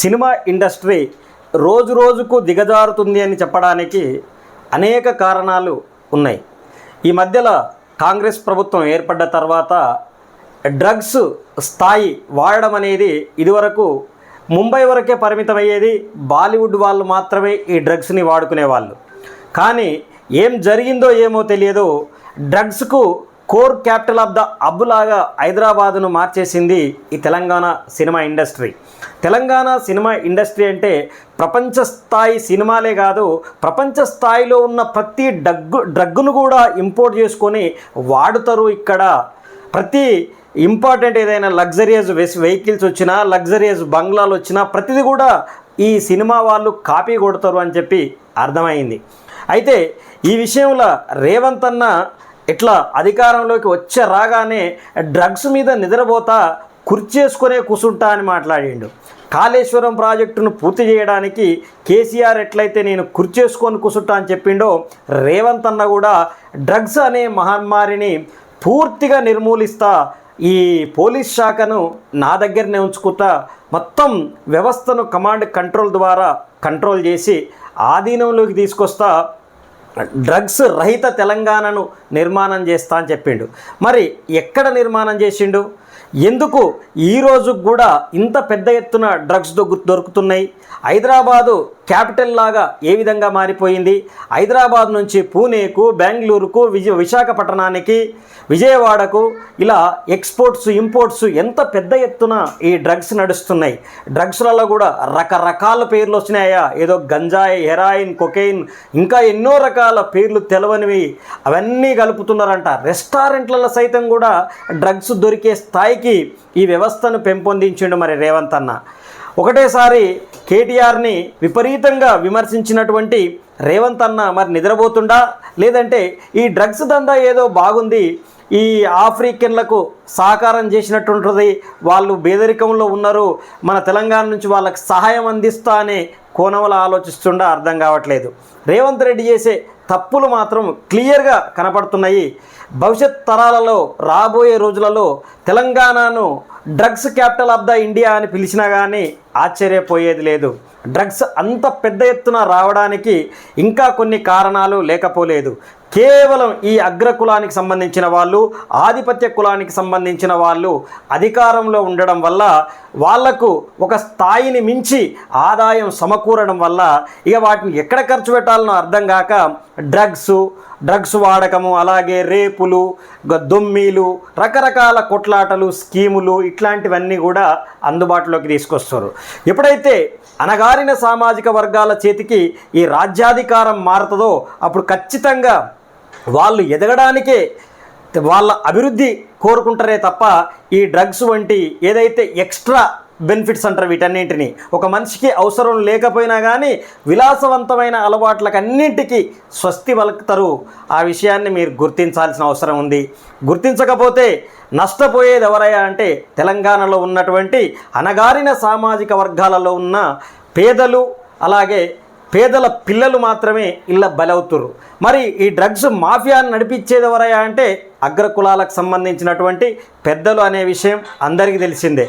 Cinema industry రోజు రోజుకు దిగజారుతుంది అని చెప్పడానికి అనేక కారణాలు ఉన్నాయి. ఈ మధ్యలో కాంగ్రెస్ ప్రభుత్వం ఏర్పడ్డ తర్వాత డ్రగ్స్ స్థాయి వాడడం అనేది ఇదివరకు ముంబై వరకే పరిమితమయ్యేది. బాలీవుడ్ వాళ్ళు మాత్రమే ఈ డ్రగ్స్ని వాడుకునేవాళ్ళు. కానీ ఏం జరిగిందో ఏమో తెలియదు. డ్రగ్స్కు కోర్ క్యాపిటల్ ఆఫ్ ద అబ్బులాగా హైదరాబాదును మార్చేసింది ఈ Telangana cinema industry. Telangana cinema industry అంటే ప్రపంచ స్థాయి సినిమాలే కాదు ప్రపంచ స్థాయిలో ఉన్న ప్రతి డగ్గు డ్రగ్గును కూడా ఇంపోర్ట్ చేసుకొని వాడుతారు ఇక్కడ. ప్రతి ఇంపార్టెంట్ ఏదైనా లగ్జరియస్ వెహికల్స్ వచ్చినా లగ్జరియస్ బంగ్లాలు వచ్చినా ప్రతిదీ కూడా ఈ సినిమా వాళ్ళు కాపీ కొడతారు అని చెప్పి అర్థమైంది. అయితే ఈ విషయంలో రేవంత్ అన్న ఇట్లా అధికారంలోకి వచ్చే రాగానే డ్రగ్స్ మీద నిద్రపోతా కుర్చేసుకునే కూసుంటా అని మాట్లాడిండు. కాళేశ్వరం ప్రాజెక్టును పూర్తి చేయడానికి కేసీఆర్ ఎట్లయితే నేను కుర్చేసుకొని కూసుంటా అని చెప్పిండో రేవంత్ అన్న కూడా డ్రగ్స్ అనే మహమ్మారిని పూర్తిగా నిర్మూలిస్తా ఈ పోలీస్ శాఖను నా దగ్గరనే ఉంచుకుంటా మొత్తం వ్యవస్థను కమాండ్ కంట్రోల్ ద్వారా కంట్రోల్ చేసి ఆధీనంలోకి తీసుకొస్తా డ్రగ్స్ రహిత తెలంగాణను నిర్మాణం చేస్తా అని చెప్పిండు. మరి ఎక్కడ నిర్మాణం చేసిండు? ఎందుకు ఈ రోజు కూడా ఇంత పెద్ద ఎత్తున డ్రగ్స్ దొరుకుతున్నాయి? హైదరాబాదు క్యాపిటల్ లాగా ఏ విధంగా మారిపోయింది? హైదరాబాద్ నుంచి పూణేకు బెంగళూరుకు విజయ విశాఖపట్నానికి విజయవాడకు ఇలా ఎక్స్పోర్ట్స్ ఇంపోర్ట్స్ ఎంత పెద్ద ఎత్తున ఈ డ్రగ్స్ నడుస్తున్నాయి? డ్రగ్స్లలో కూడా రకరకాల పేర్లు వచ్చినాయా? ఏదో గంజాయి హెరాయిన్ కొకెయిన్ ఇంకా ఎన్నో రకాల పేర్లు తెలవనివి అవన్నీ కలుపుతున్నారంట. రెస్టారెంట్లలో సైతం కూడా డ్రగ్స్ దొరికే స్థాయికి ఈ వ్యవస్థను పెంపొందించిండు మరి రేవంత్ అన్న. ఒకటేసారి కేటీఆర్ని విపరీతంగా విమర్శించినటువంటి రేవంత్ అన్న మరి నిద్రపోతుండా? లేదంటే ఈ డ్రగ్స్ దందా ఏదో బాగుంది ఈ ఆఫ్రికన్లకు సహకారం చేసినట్టుంటుంది వాళ్ళు పేదరికంలో ఉన్నారు మన తెలంగాణ నుంచి వాళ్ళకి సహాయం అందిస్తా అనే కోణంలో ఆలోచిస్తుండా అర్థం కావట్లేదు. రేవంత్ రెడ్డి చేసే తప్పులు మాత్రం క్లియర్గా కనపడుతున్నాయి. భవిష్యత్ తరాలలో రాబోయే రోజులలో తెలంగాణను drugs capital of the India అని పిలిచినా కానీ ఆశ్చర్యపోయేది లేదు. డ్రగ్స్ అంత పెద్ద ఎత్తున రావడానికి ఇంకా కొన్ని కారణాలు లేకపోలేదు. కేవలం ఈ అగ్ర కులానికి సంబంధించిన వాళ్ళు ఆధిపత్య కులానికి సంబంధించిన వాళ్ళు అధికారంలో ఉండడం వల్ల వాళ్ళకు ఒక స్థాయిని మించి ఆదాయం సమకూరడం వల్ల ఇక వాటిని ఎక్కడ ఖర్చు పెట్టాలనో అర్థం కాక డ్రగ్స్ డ్రగ్స్ వాడకము అలాగే రేపులు దొమ్మీలు రకరకాల కొట్లాటలు స్కీములు ఇట్లాంటివన్నీ కూడా అందుబాటులోకి తీసుకొస్తారు. ఎప్పుడైతే అనగారిన సామాజిక వర్గాల చేతికి ఈ రాజ్యాధికారం మారుతుందో అప్పుడు ఖచ్చితంగా వాళ్ళు ఎదగడానికే వాళ్ళ అభివృద్ధి కోరుకుంటారే తప్ప ఈ డ్రగ్స్ వంటి ఏదైతే ఎక్స్ట్రా బెనిఫిట్స్ అంటారు వీటన్నింటినీ. ఒక మనిషికి అవసరం లేకపోయినా కానీ విలాసవంతమైన అలవాట్లకు అన్నింటికీ స్వస్తి పలుకుతారు. ఆ విషయాన్ని మీరు గుర్తించాల్సిన అవసరం ఉంది. గుర్తించకపోతే నష్టపోయేది ఎవరయ్యా అంటే తెలంగాణలో ఉన్నటువంటి అనగారిన సామాజిక వర్గాలలో ఉన్న పేదలు అలాగే పేదల పిల్లలు మాత్రమే ఇళ్ళ బలవుతురు మరి ఈ డ్రగ్స్ మాఫియాను నడిపించేది ఎవరయ్యా అంటే అగ్ర కులాలకు సంబంధించినటువంటి పెద్దలు అనే విషయం అందరికీ తెలిసిందే.